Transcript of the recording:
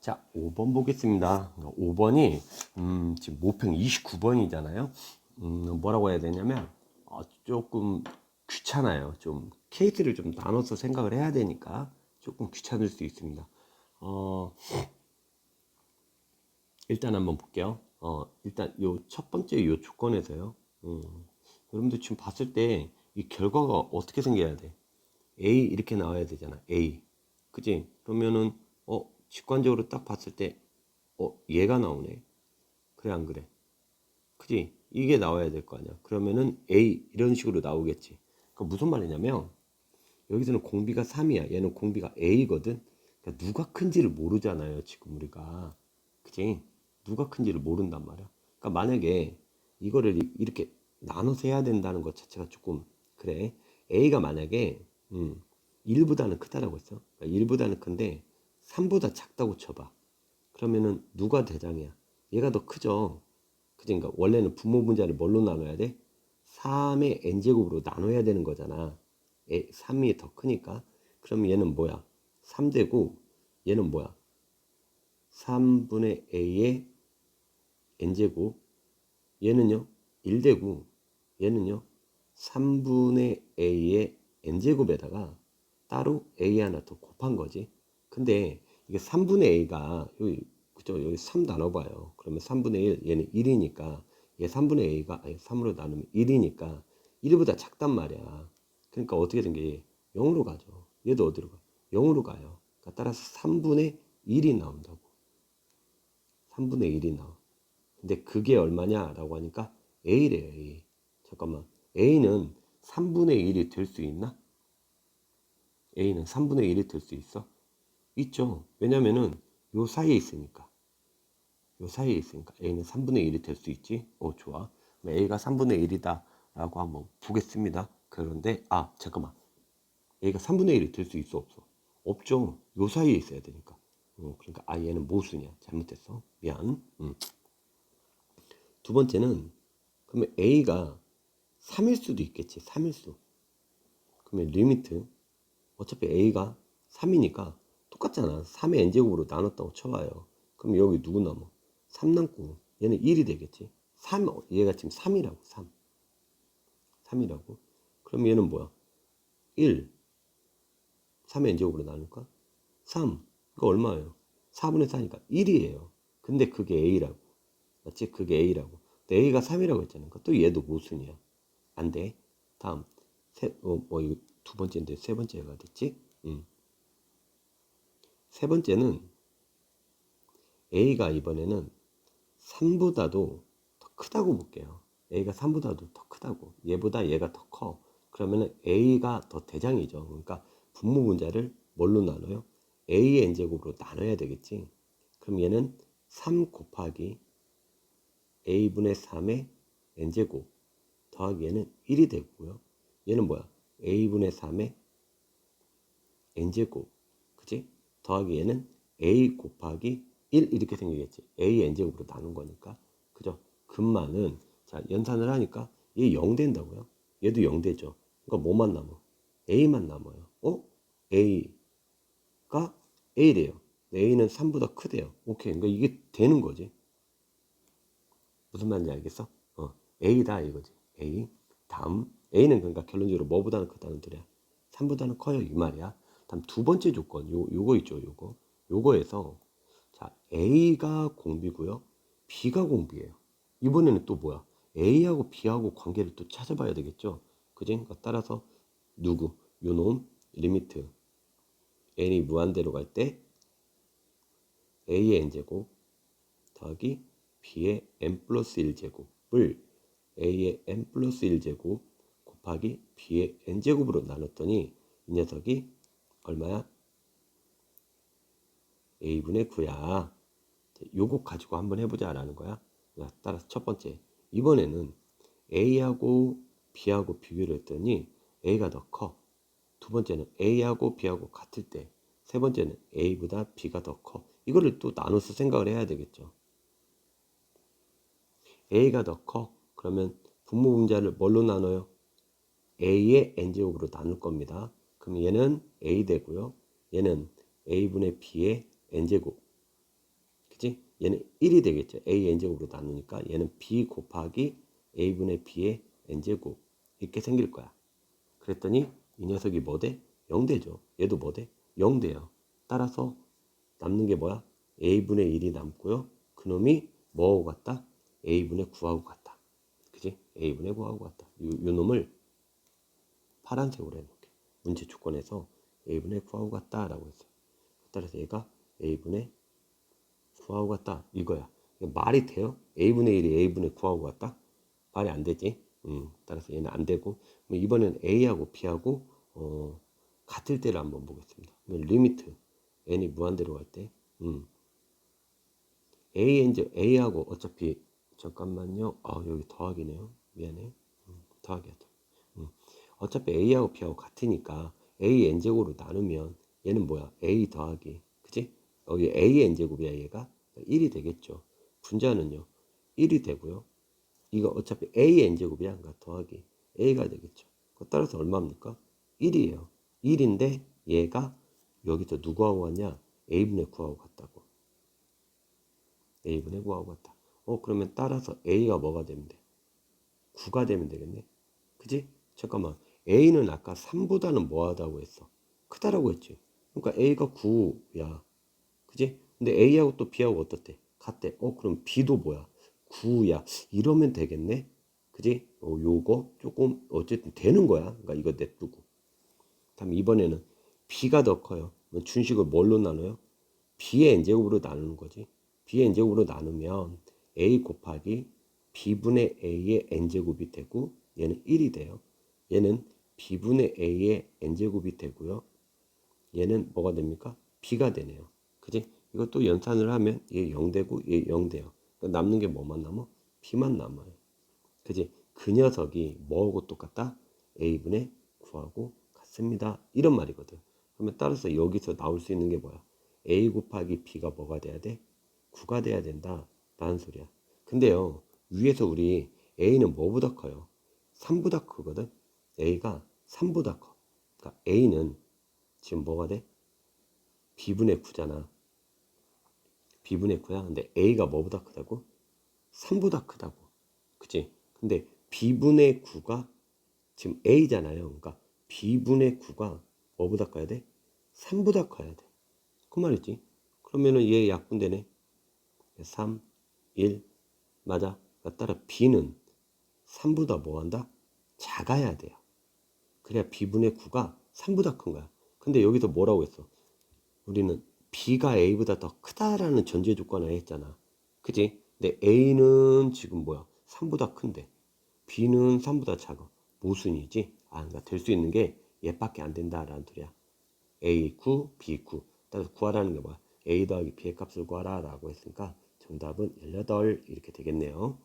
자, 5번 보겠습니다. 5번이 음, 지금 모평 29번이잖아요. 음, 뭐라고 해야 되냐면 어, 조금 귀찮아요. 좀 케이스를 좀 나눠서 생각을 해야 되니까 조금 귀찮을 수 있습니다. 어, 일단 한번 볼게요. 어, 일단 요 첫 번째 요 조건에서요. 음, 여러분들 지금 봤을 때 이 결과가 어떻게 생겨야 돼? A 이렇게 나와야 되잖아. A. 그지? 그러면은 어 직관적으로 딱 봤을 때 어 얘가 나오네. 그래 안 그래? 그지? 이게 나와야 될 거 아니야. 그러면은 A 이런 식으로 나오겠지. 그 무슨 말이냐면 여기서는 공비가 3이야. 얘는 공비가 A거든. 그러니까 누가 큰지를 모르잖아요. 지금 우리가. 그지? 누가 큰지를 모른단 말이야. 그러니까 만약에 이거를 이- 이렇게 나눠서 해야 된다는 것 자체가 조금 그래. A가 만약에 음, 1보다는 크다라고 했어. 그러니까 1보다는 큰데 3보다 작다고 쳐봐. 그러면은 누가 대장이야? 얘가 더 크죠. 그러니까 원래는 분모 분자를 뭘로 나눠야 돼? 3의 n제곱으로 나눠야 되는 거잖아. 3이 더 크니까. 그럼 얘는 뭐야? 3되고 얘는 뭐야? 3분의 a의 n제곱 얘는요 1되고 얘는요 3분의 a의 n제곱에다가 따로 a 하나 더 곱한 거지 근데 이게 3분의 a가 여기 그죠 여기 3 나눠봐요 그러면 3분의 1 얘는 1이니까 얘 3분의 a가 아니 3으로 나누면 1이니까 1보다 작단 말이야 그러니까 어떻게 된 게 0으로 가죠 얘도 어디로 가 0으로 가요 그러니까 따라서 3분의 1이 나온다고 3분의 1이 나와. 근데 그게 얼마냐라고 하니까 A래요, A. 잠깐만. A는 3분의 1이 될 수 있나? A는 3분의 1이 될 수 있어? 있죠. 왜냐면은 요 사이에 있으니까. 요 사이에 있으니까 A는 3분의 1이 될 수 있지. 어, 좋아. A가 3분의 1이다 라고 한번 보겠습니다. 그런데 아, 잠깐만. A가 3분의 1이 될 수 있어 없어? 없죠. 요 사이에 있어야 되니까. 어, 그러니까 아 얘는 모수냐 잘못했어 미안 음. 두 번째는 그러면 a가 3일 수도 있겠지 3일 수 그러면 리미트 어차피 a가 3이니까 똑같잖아 3의 n제곱으로 나눴다고 쳐봐요 그럼 여기 누구 남아 3 남고 얘는 1이 되겠지 3 얘가 지금 3이라고 3 3이라고 그럼 얘는 뭐야 1 3의 n제곱으로 나눌까 3 그거 얼마예요? 4분의 4니까 1이에요. 근데 그게 A라고. 맞지? 그게 A라고. 근데 A가 3이라고 했잖아. 그러니까 또 얘도 모순이야. 안 돼. 다음. 세, 어, 뭐, 이거 두 번째인데 세 번째가 됐지? 음. 세 번째는 A가 이번에는 3보다도 더 크다고 볼게요. A가 3보다도 더 크다고. 얘보다 얘가 더 커. 그러면은 A가 더 대장이죠. 그러니까 분모 분자를 뭘로 나눠요? a의 n제곱으로 나눠야 되겠지. 그럼 얘는 3 곱하기 a분의 3의 n제곱 더하기 얘는 1이 되고요. 얘는 뭐야? a분의 3의 n제곱 그지? 더하기 얘는 a 곱하기 1 이렇게 생기겠지. a n제곱으로 나눈 거니까 그죠? 근만은 자 연산을 하니까 얘 0 된다고요. 얘도 0 되죠. 그러니까 뭐만 남아? a만 남아요. 어? a가 A래요. A는 3보다 크대요. 오케이. 그러니까 이게 되는 거지. 무슨 말인지 알겠어? 어, A다 이거지. A. 다음. A는 그러니까 결론적으로 뭐보다는 크다는 뜻이야. 3보다는 커요. 이 말이야. 다음 두 번째 조건. 요, 요거 있죠. 요거. 요거에서 자, A가 공비고요. B가 공비예요. 이번에는 또 뭐야? A하고 B하고 관계를 또 찾아봐야 되겠죠. 그지? 그러니까 따라서 누구? 요놈 리미트 n이 무한대로 갈 때 a의 n제곱 더하기 b의 n 플러스 1제곱을 a의 n 플러스 1제곱 곱하기 b의 n제곱으로 나눴더니 이 녀석이 얼마야? a분의 9야. 요거 가지고 한번 해보자 라는 거야. 자, 따라서 첫 번째. 이번에는 a하고 b하고 비교를 했더니 a가 더 커. 두 번째는 A하고 B하고 같을 때, 세 번째는 A보다 B가 더 커. 이거를 또 나눠서 생각을 해야 되겠죠. A가 더 커. 그러면 분모 분자를 뭘로 나눠요? A의 n제곱으로 나눌 겁니다. 그럼 얘는 A 되고요. 얘는 A분의 B의 n제곱 얘는 1이 되겠죠. a n제곱으로 나누니까 얘는 b 곱하기 a분의 b의 n제곱 이렇게 생길 거야. 그랬더니 이 녀석이 뭐 돼? 0 되죠. 얘도 뭐 돼? 0 돼요. 따라서 남는 게 뭐야? a분의 1이 남고요. 그놈이 뭐하고 같다? a분의 9하고 같다. 그지? a분의 9하고 같다. 요, 요 놈을 파란색으로 해놓을게. 문제 조건에서 a분의 9하고 같다라고 했어요. 따라서 얘가 a분의 9하고 같다 이거야. 이거 말이 돼요? a분의 1이 a분의 9하고 같다? 말이 안 되지. 음, 따라서 얘는 안 되고 이번엔 a하고 b하고 어, 같을 때를 한번 보겠습니다. 리미트 n이 무한대로 갈 때, 음, a a하고 어차피 잠깐만요. 아 여기 더하기네요. 미안해. 음, 더하기 하자. 음, 어차피 a하고 b하고 같으니까 a n제곱으로 나누면 얘는 뭐야? a 더하기 그지? 여기 a n제곱이야 얘가 1이 되겠죠. 분자는요 1이 되고요. 이거 어차피 a n제곱이야. 그러니까 더하기 a가 되겠죠. 그 따라서 얼마입니까? 1이에요. 1인데 얘가 여기서 누구하고 같냐? a분의 9하고 같다고. a분의 9하고 같다. 어 그러면 따라서 a가 뭐가 되면 돼? 9가 되면 되겠네. 그지? 잠깐만. A는 아까 3보다는 뭐하다고 했어? 크다라고 했지. 그러니까 a가 9야. 그지? 근데 a하고 또 b하고 어떻대? 같대. 어 그럼 b도 뭐야? 9야. 이러면 되겠네. 그지? 어, 요거 조금 어쨌든 되는 거야. 그러니까 이거 냅두고. 다음 이번에는 b가 더 커요. 준식을 뭘로 나눠요? b의 n제곱으로 나누는 거지. b의 n제곱으로 나누면 a 곱하기 b분의 a의 n제곱이 되고 얘는 1이 돼요. 얘는 b분의 a의 n제곱이 되고요. 얘는 뭐가 됩니까? b가 되네요. 그지? 이것도 연산을 하면 얘 0 되고 얘 0 돼요. 그러니까 남는 게 뭐만 남아? b만 남아요. 그지? 그 녀석이 뭐하고 똑같다? a분의 9하고 같습니다. 이런 말이거든. 그러면 따라서 여기서 나올 수 있는 게 뭐야? a 곱하기 b가 뭐가 돼야 돼? 9가 돼야 된다. 라는 소리야. 근데요, 위에서 우리 a는 뭐보다 커요? 3보다 크거든? a가 3보다 커. 그러니까 a는 지금 뭐가 돼? b분의 9잖아. b분의 9야. 근데 a가 뭐보다 크다고? 3보다 크다고. 그치? 근데 b분의 9가 지금 a잖아요. 그러니까 b분의 9가 뭐보다 커야 돼? 3보다 커야 돼. 그 말이지. 그러면은 얘 약분되네. 3, 1, 맞아. 그러니까 따라 b는 3보다 뭐 한다? 작아야 돼요. 그래야 b분의 9가 3보다 큰 거야. 근데 여기서 뭐라고 했어? 우리는 b가 a보다 더 크다라는 전제 조건을 했잖아. 그지? 근데 a는 지금 뭐야? 3보다 큰데 b는 3보다 작아. 모순이지? 아, 그러니까 될 수 있는 게 얘밖에 안 된다라는 소리야. a 9, b 9. 따라서 구하라는 게 뭐야? a 더하기 b의 값을 구하라 라고 했으니까 정답은 18 이렇게 되겠네요.